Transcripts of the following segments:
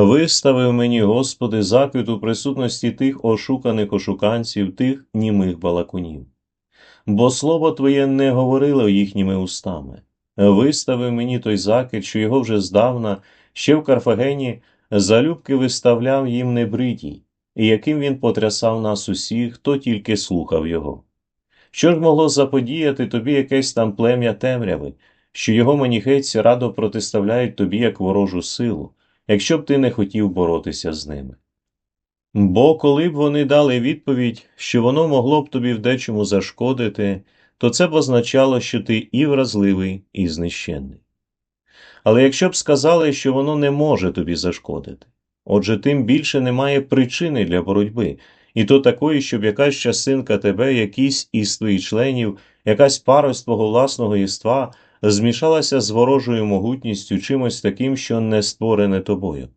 Виставив мені, Господи, заквіт у присутності тих ошуканих ошуканців, тих німих балакунів. Бо слово Твоє не говорило їхніми устами. Виставив мені той закид, що його вже здавна, ще в Карфагені, залюбки виставляв їм небритій, і яким він потрясав нас усіх, хто тільки слухав його. Що ж могло заподіяти тобі якесь там плем'я темряви, що його маніхейці радо протиставляють тобі як ворожу силу, якщо б ти не хотів боротися з ними? Бо коли б вони дали відповідь, що воно могло б тобі в дечому зашкодити, то це б означало, що ти і вразливий, і знищенний. Але якщо б сказали, що воно не може тобі зашкодити, отже, тим більше немає причини для боротьби, і то такої, щоб якась частинка тебе, якийсь із твоїх членів, якась парость твого власного єства змішалася з ворожою могутністю чимось таким, що не створене тобою,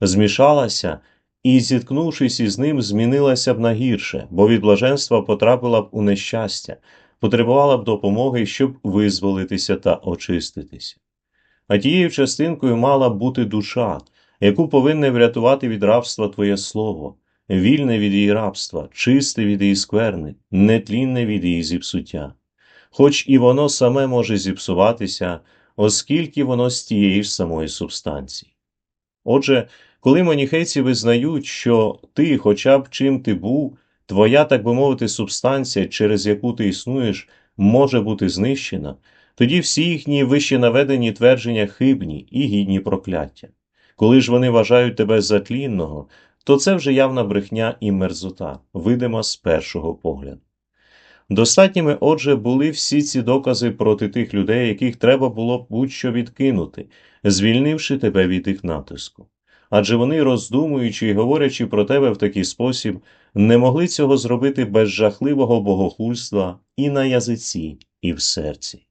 змішалася і, зіткнувшись із ним, змінилася б на гірше, бо від блаженства потрапила б у нещастя, потребувала б допомоги, щоб визволитися та очиститися. А тією частинкою мала бути душа, яку повинне врятувати від рабства Твоє Слово, вільне від її рабства, чисте від її скверни, нетлінне від її зіпсуття. Хоч і воно саме може зіпсуватися, оскільки воно з тієї ж самої субстанції. Отже, коли маніхейці визнають, що ти, хоча б чим ти був, твоя, так би мовити, субстанція, через яку ти існуєш, може бути знищена, тоді всі їхні вище наведені твердження хибні і гідні прокляття. Коли ж вони вважають тебе за тлінного, то це вже явна брехня і мерзота, видима з першого погляду. Достатніми, отже, були всі ці докази проти тих людей, яких треба було будь-що відкинути, звільнивши тебе від їх натиску. Адже вони, роздумуючи і говорячи про тебе в такий спосіб, не могли цього зробити без жахливого богохульства і на язиці, і в серці.